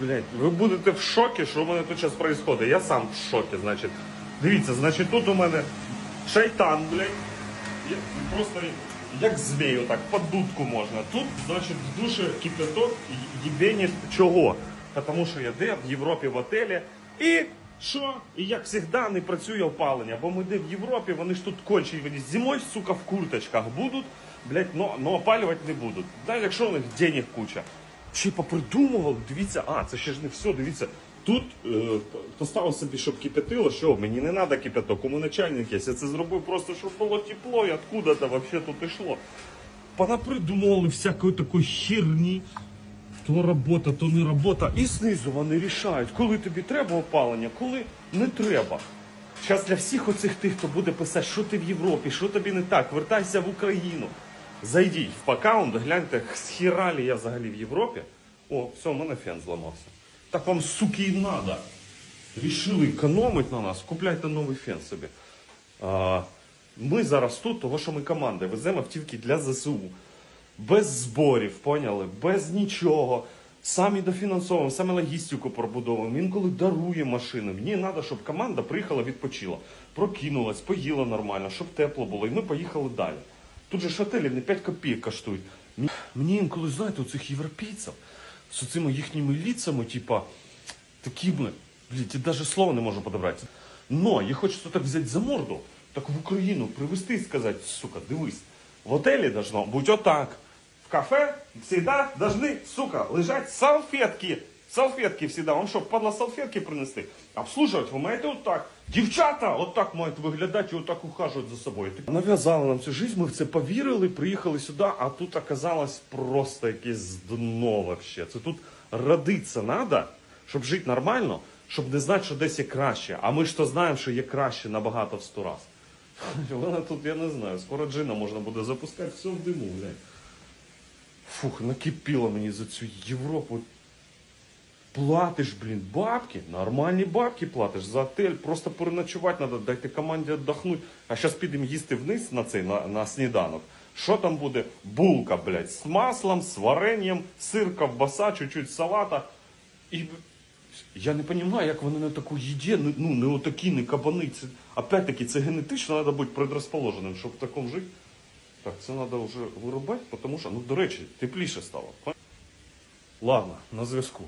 Блять, ви будете в шокі, що у мене тут зараз відбувається. Я сам в шокі, значить. Дивіться, значить, тут у мене шайтан, блядь. Я просто як змію, так, под дудку можна. Тут, значить, в душі кипяток єбенить чого? Тому що я де в Європі в отелі. І що? І як завжди не працює опалення, бо ми де в Європі, вони ж тут кончені, вони зимою, сука, в курточках будуть, блядь, но, но опалювати не будуть. Да, якщо у них денег куча. Ще й попридумували, дивіться, а, це ще ж не все, дивіться. Тут е, поставив собі, щоб кипятило, що мені не треба кипяток, у мене чайник є. Я це зробив просто, щоб було тепло і откуда-то вообще тут йшло. Понапридумували всякої такої херні. То робота, то не робота. І знизу вони рішають, коли тобі треба опалення, коли не треба. Зараз для всіх оцих тих, хто буде писати, що ти в Європі, що тобі не так, вертайся в Україну. Зайдіть в аккаунт, гляньте, схіралі я взагалі в Європі. О, все, у мене фен зламався. Так вам, суки, і надо. Рішили економити на нас, купляйте новий фен собі. А, ми зараз тут, того що ми команда, веземо автівки для ЗСУ. Без зборів, поняли? Без нічого. Самі дофінансовуємо, саме логістику пробудовуємо. Інколи дарує машини. Мені треба, щоб команда приїхала, відпочила, прокинулась, поїла нормально, щоб тепло було. І ми поїхали далі. Тут же ж готелі не 5 копійок коштують. Мені- інколи, знаєте, у цих європейців з цими їхніми ліцами, типа, такими, блядь, я даже слова не можу подобрати. Но їх хочеться так взяти за морду, так в Україну привезти і сказати, сука, дивись, в отелі должно бути отак. В кафе всегда должны, сука, лежать салфетки. Салфетки всегда. Вам що, падла салфетки принести? Обслуживать ви маєте отак. Дівчата отак мають виглядати і отак ухажувати за собою. Нав'язали нам цю життя, ми в це повірили, приїхали сюди, а тут оказалось просто якесь дно вообще. Це тут родиться треба, щоб жити нормально, щоб не знати, що десь є краще. А ми ж то знаємо, що є краще набагато в сто раз. Вона тут, я не знаю, скоро джина можна буде запускати все в диму, блядь. Фух, накипіло мені за цю Європу. Платиш, блін, бабки, нормальні бабки платиш за отель, просто переночувати треба, дайте команді віддохнути. А зараз підемо їсти вниз на цей, на, на сніданок. Що там буде? Булка, блядь, з маслом, з варенням, сир, ковбаса, чуть-чуть салата. І я не розумію, як вони на таку їді, ну, ну не отакі, не кабани. Опять-таки, це генетично треба бути предрозположеним, щоб в такому жити. Так, це треба вже вирубати, тому що, ну, до речі, тепліше стало. Ладно, на зв'язку.